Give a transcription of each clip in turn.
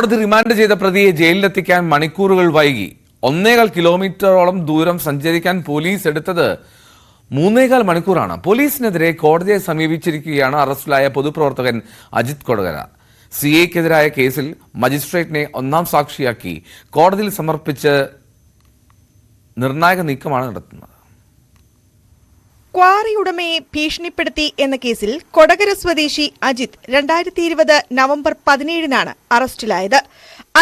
കോടതി റിമാൻഡ് ചെയ്ത പ്രതിയെ ജയിലിലെത്തിക്കാൻ മണിക്കൂറുകൾ വൈകി. ഒന്നേകാൽ കിലോമീറ്ററോളം ദൂരം സഞ്ചരിക്കാൻ പോലീസ് എടുത്തത് മൂന്നേകാൽ മണിക്കൂറാണ്. പോലീസിനെതിരെ കോടതിയെ സമീപിച്ചിരിക്കുകയാണ് അറസ്റ്റിലായ പൊതുപ്രവർത്തകൻ അജിത് കൊടകര. സി എക്കെതിരായ കേസിൽ മജിസ്ട്രേറ്റിനെ ഒന്നാം സാക്ഷിയാക്കി കോടതിയിൽ സമർപ്പിച്ച് നിർണായക നീക്കമാണ് നടത്തുന്നത്. ക്വാറി ഉടമയെ ഭീഷണിപ്പെടുത്തി എന്ന കേസിൽ കൊടകര സ്വദേശി അജിത് രണ്ടായിരത്തി ഇരുപത് നവംബർ പതിനേഴിനാണ് അറസ്റ്റിലായത്.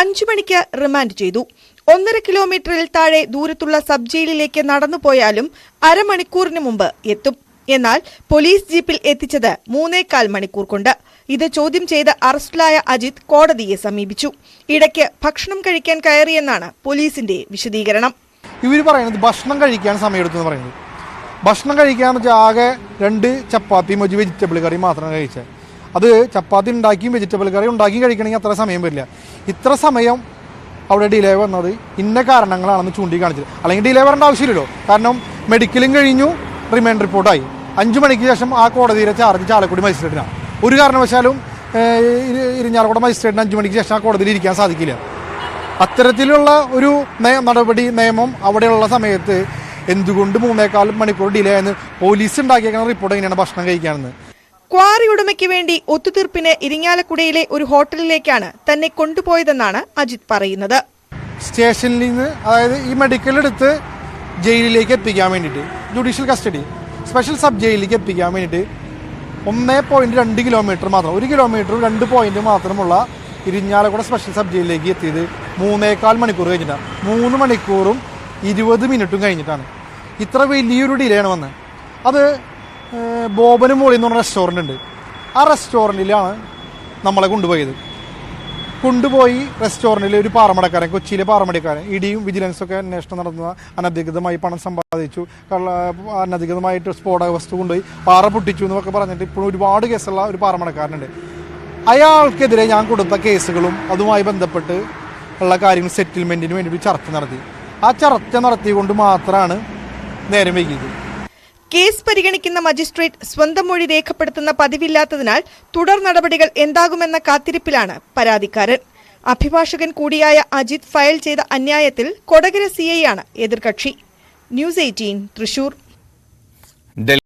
അഞ്ചു മണിക്ക് റിമാൻഡ് ചെയ്തു. ഒന്നര കിലോമീറ്ററിൽ താഴെ ദൂരത്തുള്ള സബ് ജയിലിലേക്ക് നടന്നുപോയാലും അരമണിക്കൂറിന് മുമ്പ് എത്തും. എന്നാൽ പോലീസ് ജീപ്പിൽ എത്തിച്ചത് മൂന്നേകാൽ മണിക്കൂർ കൊണ്ട്. ഇത് ചോദ്യം ചെയ്ത് അറസ്റ്റിലായ അജിത് കോടതിയെ സമീപിച്ചു. ഇടയ്ക്ക് ഭക്ഷണം കഴിക്കാൻ കയറിയെന്നാണ് പോലീസിന്റെ വിശദീകരണം. ഇവർ പറയുന്നത് ഭക്ഷണം കഴിക്കാൻ സമയമെടുത്തു പറയുന്നത്. ഭക്ഷണം കഴിക്കാന്ന് വെച്ചാൽ ആകെ രണ്ട് ചപ്പാത്തിയും ഒരു വെജിറ്റബിൾ കറിയും മാത്രമാണ് കഴിച്ചത് അത് ചപ്പാത്തി ഉണ്ടാക്കിയും വെജിറ്റബിൾ കറി ഉണ്ടാക്കി കഴിക്കണമെങ്കിൽ അത്ര സമയം വരില്ല. ഇത്ര സമയം അവിടെ ഡിലേ വന്നത് ഇന്ന കാരണങ്ങളാണെന്ന് ചൂണ്ടിക്കാണിച്ചത്. അല്ലെങ്കിൽ ഡിലേ വരേണ്ട ആവശ്യമില്ലല്ലോ. കാരണം മെഡിക്കലും കഴിഞ്ഞു റിമാൻഡ് റിപ്പോർട്ടായി അഞ്ച് മണിക്ക് ശേഷം ആ കോടതിയിലെ ചാർജ് ചാലക്കുടി മജിസ്ട്രേറ്റിനാണ് ഒരു കാരണവശാലും ഇരിഞ്ഞാലക്കുട മജിസ്ട്രേറ്റിന് അഞ്ചു മണിക്ക് ശേഷം ആ കോടതിയിൽ ഇരിക്കാൻ സാധിക്കില്ല. അത്തരത്തിലുള്ള ഒരു നടപടി നിയമം അവിടെയുള്ള സമയത്ത് എന്തുകൊണ്ട് മൂന്നേക്കാൽ മണിക്കൂർ ഡിലേ ആയെന്ന് പോലീസ് ഉണ്ടാക്കിയേക്കുന്ന റിപ്പോർട്ട് എങ്ങനെയാണ് ഭക്ഷണം കഴിക്കാനെന്ന്? ക്വാറി ഉടമയ്ക്ക് വേണ്ടി ഒത്തുതീർപ്പിന് ഇരിങ്ങാലക്കുടയിലെ ഒരു ഹോട്ടലിലേക്കാണ് തന്നെ കൊണ്ടുപോയതെന്നാണ് അജിത് പറയുന്നത്. സ്റ്റേഷനിൽ നിന്ന് അതായത് ഈ മെഡിക്കൽ എടുത്ത് ജയിലിലേക്ക് എത്തിക്കാൻ വേണ്ടിയിട്ട് ജുഡീഷ്യൽ കസ്റ്റഡി സ്പെഷ്യൽ സബ് ജയിലിലേക്ക് എത്തിക്കാൻ വേണ്ടിയിട്ട് ഒന്നേ പോയിന്റ് രണ്ട് കിലോമീറ്റർ മാത്രം ഒരു കിലോമീറ്ററും രണ്ട് പോയിന്റ് മാത്രമുള്ള ഇരിഞ്ഞാലക്കുട സ്പെഷ്യൽ സബ് ജയിലിലേക്ക് എത്തിയത് മൂന്നേകാൽ മണിക്കൂർ കഴിഞ്ഞിട്ടാണ്. മൂന്ന് മണിക്കൂറും ഇരുപത് മിനിറ്റും കഴിഞ്ഞിട്ടാണ്. ഇത്ര വലിയൊരു ഡിലേ ആണ് വന്നത്. അത് ബോബനും മോളി എന്ന് പറഞ്ഞ റെസ്റ്റോറന്റ് ഉണ്ട്. ആ റെസ്റ്റോറന്റിലാണ് നമ്മളെ കൊണ്ടുപോയത്. കൊണ്ടുപോയി റെസ്റ്റോറന്റിൽ ഒരു പാറമടക്കാരൻ കൊച്ചിയിലെ പാറമടക്കാരൻ ഇടിയും വിജിലൻസും ഒക്കെ അന്വേഷണം നടത്തുന്ന അനധികൃതമായി പണം സമ്പാദിച്ചു കള്ള അനധികൃതമായിട്ട് സ്ഫോടക വസ്തു കൊണ്ടുപോയി പാറ പൊട്ടിച്ചു എന്നൊക്കെ പറഞ്ഞിട്ട് ഇപ്പോഴും ഒരുപാട് കേസുള്ള ഒരു പാറമടക്കാരനുണ്ട്. അയാൾക്കെതിരെ ഞാൻ കൊടുത്ത കേസുകളും അതുമായി ബന്ധപ്പെട്ട് ഉള്ള കാര്യങ്ങൾ സെറ്റിൽമെന്റിന് വേണ്ടി ഒരു ചർച്ച നടത്തി. ആ ചർച്ച നടത്തിക്കൊണ്ട് മാത്രമാണ് നേരം വൈകിയത്. കേസ് പരിഗണിക്കുന്ന മജിസ്ട്രേറ്റ് സ്വന്തം മൊഴി രേഖപ്പെടുത്തുന്ന പതിവില്ലാത്തതിനാൽ തുടർ നടപടികൾ എന്താകുമെന്ന കാത്തിരിപ്പിലാണ് പരാതിക്കാരൻ. അഭിഭാഷകൻ കൂടിയായ അജിത് ഫയൽ ചെയ്ത അന്യായത്തിൽ കൊടകര സിഐയാണ് എതിർകക്ഷി. News eighteen Thrissur.